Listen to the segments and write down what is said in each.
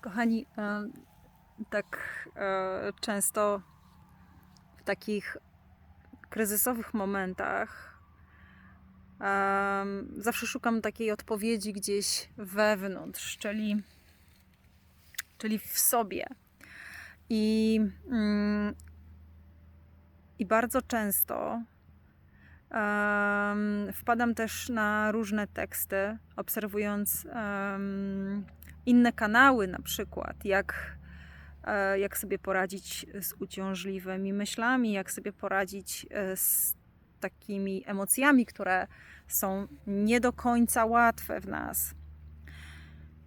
Kochani, e, tak e, często w takich kryzysowych momentach em, zawsze szukam takiej odpowiedzi gdzieś wewnątrz, czyli, czyli w sobie. I, mm, i bardzo często wpadam też na różne teksty, obserwując inne kanały, na przykład, jak, e, jak sobie poradzić z uciążliwymi myślami, jak sobie poradzić e, z takimi emocjami, które są nie do końca łatwe w nas.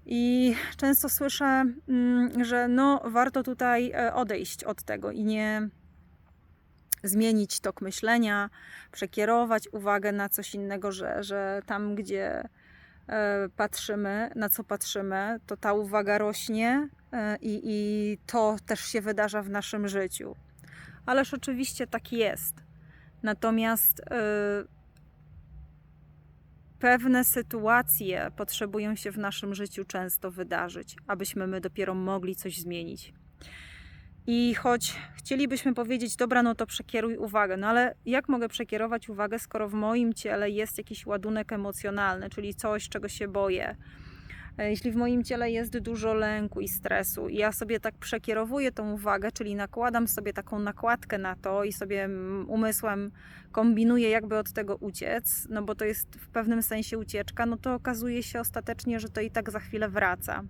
I często słyszę, mm, że no, warto tutaj e, odejść od tego i nie zmienić tok myślenia, przekierować uwagę na coś innego, że, że tam, gdzie patrzymy, na co patrzymy, to ta uwaga rośnie e, i, i to też się wydarza w naszym życiu. Ależ oczywiście tak jest. Natomiast e, pewne sytuacje potrzebują się w naszym życiu często wydarzyć, abyśmy my dopiero mogli coś zmienić. I choć chcielibyśmy powiedzieć, dobra, no to przekieruj uwagę, no ale jak mogę przekierować uwagę, skoro w moim ciele jest jakiś ładunek emocjonalny, czyli coś, czego się boję? E, Jeśli w moim ciele jest dużo lęku i stresu, i ja sobie tak przekierowuję tą uwagę, czyli nakładam sobie taką nakładkę na to i sobie mm, umysłem kombinuję, jakby od tego uciec, no bo to jest w pewnym sensie ucieczka, no to okazuje się ostatecznie, że to i tak za chwilę wraca.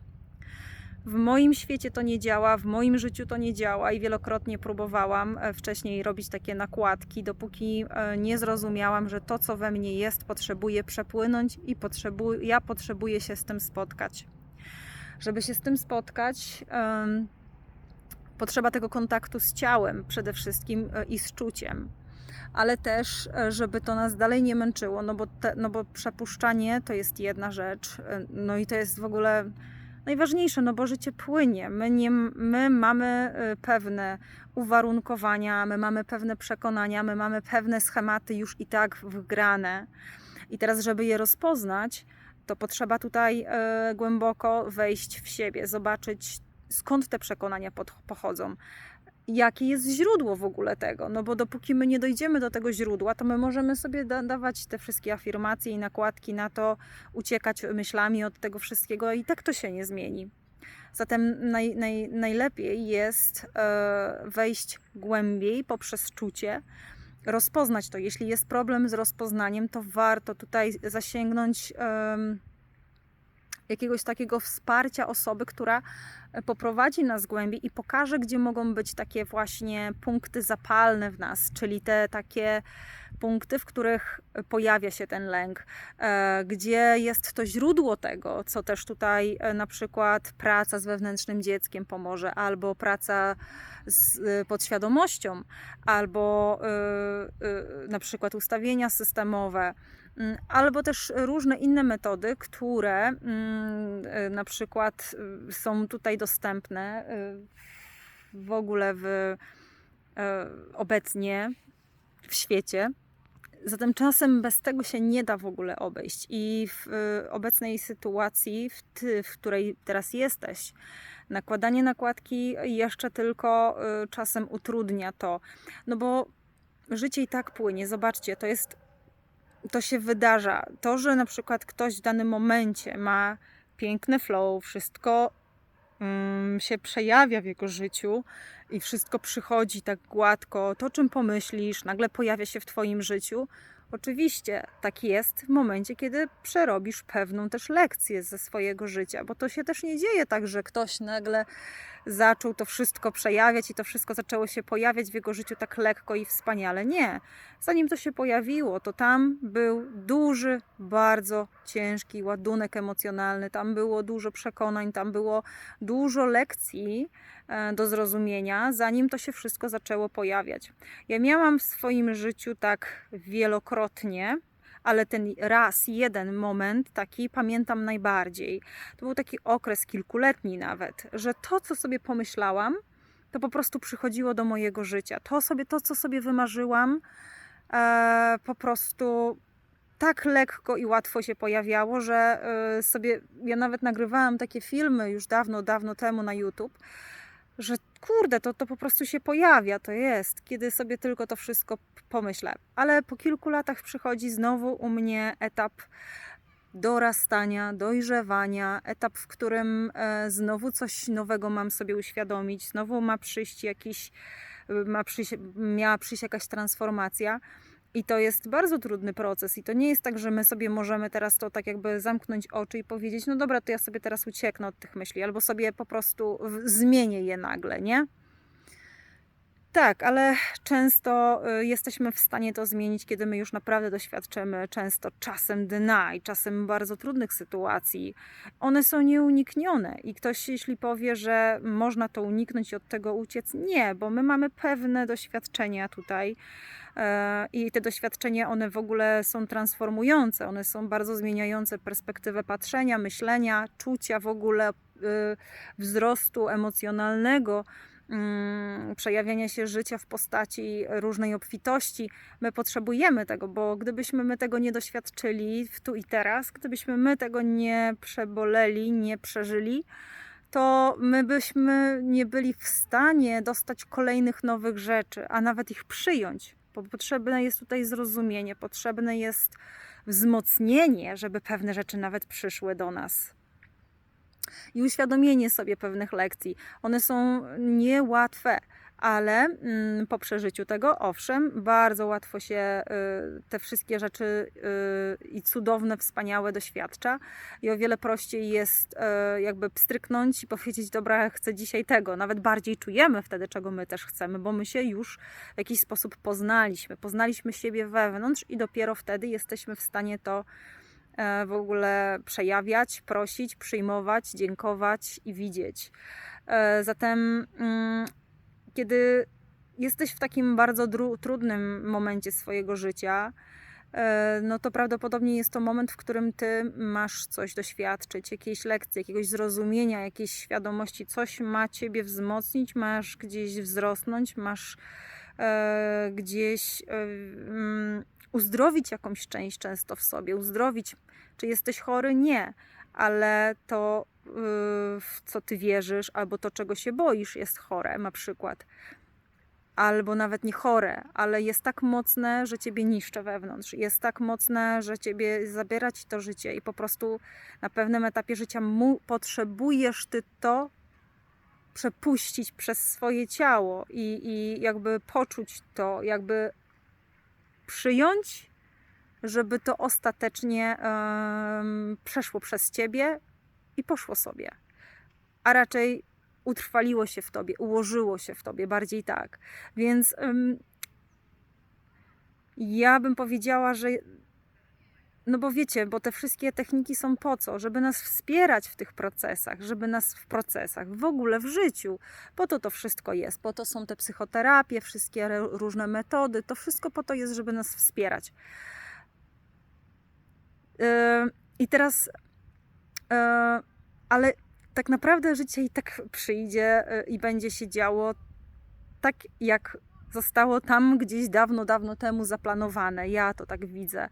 W moim świecie to nie działa, w moim życiu to nie działa i wielokrotnie próbowałam e, wcześniej robić takie nakładki, dopóki e, nie zrozumiałam, że to, co we mnie jest, potrzebuje przepłynąć i potrzebu- ja potrzebuję się z tym spotkać. Żeby się z tym spotkać, em, potrzeba tego kontaktu z ciałem przede wszystkim e, i z czuciem. Ale też, żeby to nas dalej nie męczyło, no bo, te, no bo przepuszczanie to jest jedna rzecz, no i to jest w ogóle najważniejsze, no bo życie płynie. My, nie, my mamy y, pewne uwarunkowania, my mamy pewne przekonania, my mamy pewne schematy już i tak wgrane. I teraz, żeby je rozpoznać, to potrzeba tutaj y, głęboko wejść w siebie, zobaczyć skąd te przekonania pochodzą. Jakie jest źródło w ogóle tego? No bo dopóki my nie dojdziemy do tego źródła, to my możemy sobie da dawać te wszystkie afirmacje i nakładki na to, uciekać myślami od tego wszystkiego, i tak to się nie zmieni. Zatem naj, naj, najlepiej jest e, wejść głębiej poprzez czucie, rozpoznać to. Jeśli jest problem z rozpoznaniem, to warto tutaj zasięgnąć em, jakiegoś takiego wsparcia osoby, która poprowadzi nas głębiej i pokaże, gdzie mogą być takie właśnie punkty zapalne w nas, czyli te takie punkty, w których pojawia się ten lęk, e, gdzie jest to źródło tego, co też tutaj e, na przykład praca z wewnętrznym dzieckiem pomoże, albo praca z e, podświadomością, albo na przykład ustawienia systemowe albo też różne inne metody, które mm, y, na przykład y, są tutaj dostępne y, w ogóle w, obecnie w świecie. Zatem czasem bez tego się nie da w ogóle obejść. I w obecnej sytuacji, w, ty, w której teraz jesteś, nakładanie nakładki jeszcze tylko czasem utrudnia to. No bo życie i tak płynie. Zobaczcie, to jest to się wydarza. To, że na przykład ktoś w danym momencie ma piękny flow, wszystko um, się przejawia w jego życiu i wszystko przychodzi tak gładko, to czym pomyślisz, nagle pojawia się w Twoim życiu. Oczywiście tak jest w momencie, kiedy przerobisz pewną też lekcję ze swojego życia, bo to się też nie dzieje tak, że ktoś nagle zaczął to wszystko przejawiać i to wszystko zaczęło się pojawiać w jego życiu tak lekko i wspaniale. Nie. Zanim to się pojawiło, to tam był duży, bardzo ciężki ładunek emocjonalny, tam było dużo przekonań, tam było dużo lekcji e, do zrozumienia, zanim to się wszystko zaczęło pojawiać. Ja miałam w swoim życiu tak wielokrotnie, ale ten raz, jeden moment taki pamiętam najbardziej. To był taki okres kilkuletni nawet, że to, co sobie pomyślałam, to po prostu przychodziło do mojego życia. To sobie, to, co sobie wymarzyłam, e, po prostu tak lekko i łatwo się pojawiało, że y, sobie, ja nawet nagrywałam takie filmy już dawno, dawno temu na YouTube, że kurde, to, to po prostu się pojawia, to jest, kiedy sobie tylko to wszystko pomyślę. Ale po kilku latach przychodzi znowu u mnie etap dorastania, dojrzewania, etap, w którym e, znowu coś nowego mam sobie uświadomić, znowu ma przyjść jakiś, ma przyjść, miała przyjść jakaś transformacja. I to jest bardzo trudny proces, i to nie jest tak, że my sobie możemy teraz to tak jakby zamknąć oczy i powiedzieć: No dobra, to ja sobie teraz ucieknę od tych myśli, albo sobie po prostu zmienię je nagle, nie? Tak, ale często y, jesteśmy w stanie to zmienić, kiedy my już naprawdę doświadczymy często czasem dna i czasem bardzo trudnych sytuacji. One są nieuniknione i ktoś, jeśli powie, że można to uniknąć i od tego uciec, nie, bo my mamy pewne doświadczenia tutaj i te doświadczenia, one w ogóle są transformujące, one są bardzo zmieniające perspektywę patrzenia, myślenia, czucia w ogóle y, wzrostu emocjonalnego mm, przejawiania się życia w postaci różnej obfitości. My potrzebujemy tego, bo gdybyśmy my tego nie doświadczyli w tu i teraz, gdybyśmy my tego nie przeboleli, nie przeżyli, to my byśmy nie byli w stanie dostać kolejnych nowych rzeczy, a nawet ich przyjąć. Potrzebne jest tutaj zrozumienie, potrzebne jest wzmocnienie, żeby pewne rzeczy nawet przyszły do nas i uświadomienie sobie pewnych lekcji. One są niełatwe, ale mm, po przeżyciu tego, owszem, bardzo łatwo się y, te wszystkie rzeczy y, i cudowne, wspaniałe doświadcza i o wiele prościej jest y, jakby pstryknąć i powiedzieć, dobra, chcę dzisiaj tego. Nawet bardziej czujemy wtedy, czego my też chcemy, bo my się już w jakiś sposób poznaliśmy, poznaliśmy siebie wewnątrz i dopiero wtedy jesteśmy w stanie to e, w ogóle przejawiać, prosić, przyjmować, dziękować i widzieć. E, Zatem, mm, kiedy jesteś w takim bardzo trudnym momencie swojego życia, e, no to prawdopodobnie jest to moment, w którym ty masz coś doświadczyć, jakiejś lekcji, jakiegoś zrozumienia, jakiejś świadomości, coś ma ciebie wzmocnić, masz gdzieś wzrosnąć, masz e, gdzieś e, mm, uzdrowić jakąś część często w sobie, uzdrowić. Czy jesteś chory? Nie, ale to, w co ty wierzysz, albo to, czego się boisz, jest chore, na przykład. Albo nawet nie chore, ale jest tak mocne, że ciebie niszczy wewnątrz. Jest tak mocne, że ciebie zabiera ci to życie i po prostu na pewnym etapie życia mu potrzebujesz ty to przepuścić przez swoje ciało i, i jakby poczuć to, jakby przyjąć, żeby to ostatecznie em, przeszło przez ciebie i poszło sobie. A raczej utrwaliło się w tobie, ułożyło się w tobie, bardziej tak. Więc em, ja bym powiedziała, że no bo wiecie, bo te wszystkie techniki są po co? Żeby nas wspierać w tych procesach, żeby nas w procesach, w ogóle w życiu. Po to to wszystko jest. Po to są te psychoterapie, wszystkie różne metody. To wszystko po to jest, żeby nas wspierać. Yy, I teraz, ale tak naprawdę życie i tak przyjdzie yy, i będzie się działo tak, jak zostało tam gdzieś dawno, dawno temu zaplanowane. Ja to tak widzę.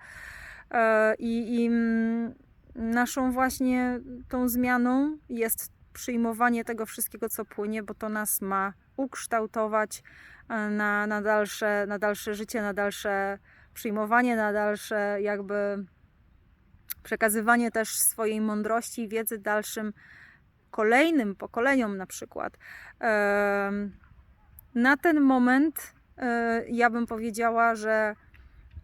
E, I, i mm, naszą właśnie tą zmianą jest przyjmowanie tego wszystkiego, co płynie, bo to nas ma ukształtować e, na, na, dalsze, na dalsze życie, na dalsze przyjmowanie, na dalsze jakby przekazywanie też swojej mądrości i wiedzy dalszym kolejnym pokoleniom na przykład. Na ten moment e, ja bym powiedziała, że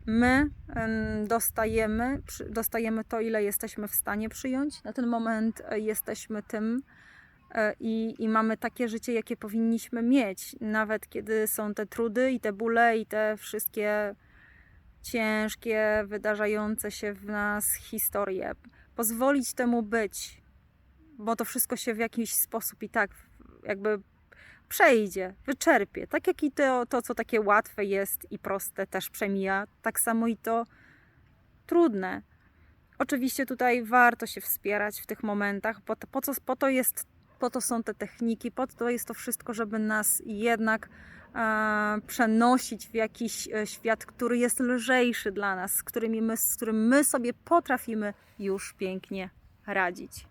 my em, dostajemy, dostajemy to, ile jesteśmy w stanie przyjąć. Na ten moment e, jesteśmy tym e, i, i mamy takie życie, jakie powinniśmy mieć, nawet kiedy są te trudy i te bóle i te wszystkie ciężkie, wydarzające się w nas historie. Pozwolić temu być, bo to wszystko się w jakiś sposób i tak jakby przejdzie, wyczerpie. Tak jak i to, to, co takie łatwe jest i proste, też przemija, tak samo i to trudne. Oczywiście tutaj warto się wspierać w tych momentach, bo to, po, co, po, to jest, po to są te techniki, po to jest to wszystko, żeby nas jednak przenosić w jakiś e, świat, który jest lżejszy dla nas, z, którymi my, z którym my sobie potrafimy już pięknie radzić.